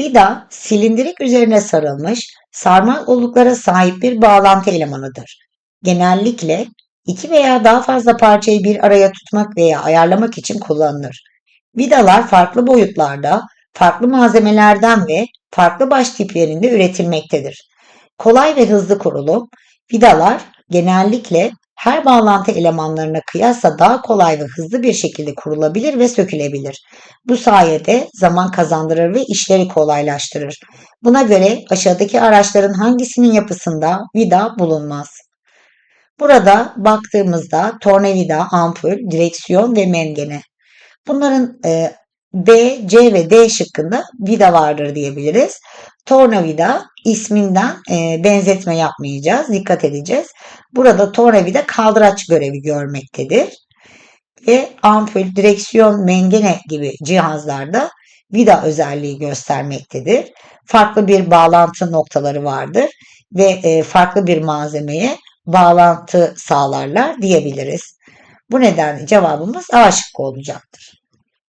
Vida, silindirik üzerine sarılmış, sarmal oluklara sahip bir bağlantı elemanıdır. Genellikle iki veya daha fazla parçayı bir araya tutmak veya ayarlamak için kullanılır. Vidalar farklı boyutlarda, farklı malzemelerden ve farklı baş tiplerinde üretilmektedir. Kolay ve hızlı kurulum, vidalar genellikle her bağlantı elemanlarına kıyasla daha kolay ve hızlı bir şekilde kurulabilir ve sökülebilir. Bu sayede zaman kazandırır ve işleri kolaylaştırır. Buna göre aşağıdaki araçların hangisinin yapısında vida bulunmaz? Burada baktığımızda tornavida, ampul, direksiyon ve mengene. Bunların e, B, C ve D şıkkında vida vardır diyebiliriz. Tornavida isminden e, benzetme yapmayacağız. Dikkat edeceğiz. Burada tornavida kaldıraç görevi görmektedir. Ve ampul, direksiyon, mengene gibi cihazlarda vida özelliği göstermektedir. Farklı bir bağlantı noktaları vardır ve e, farklı bir malzemeye bağlantı sağlarlar diyebiliriz. Bu nedenle cevabımız A şıkkı olacaktır.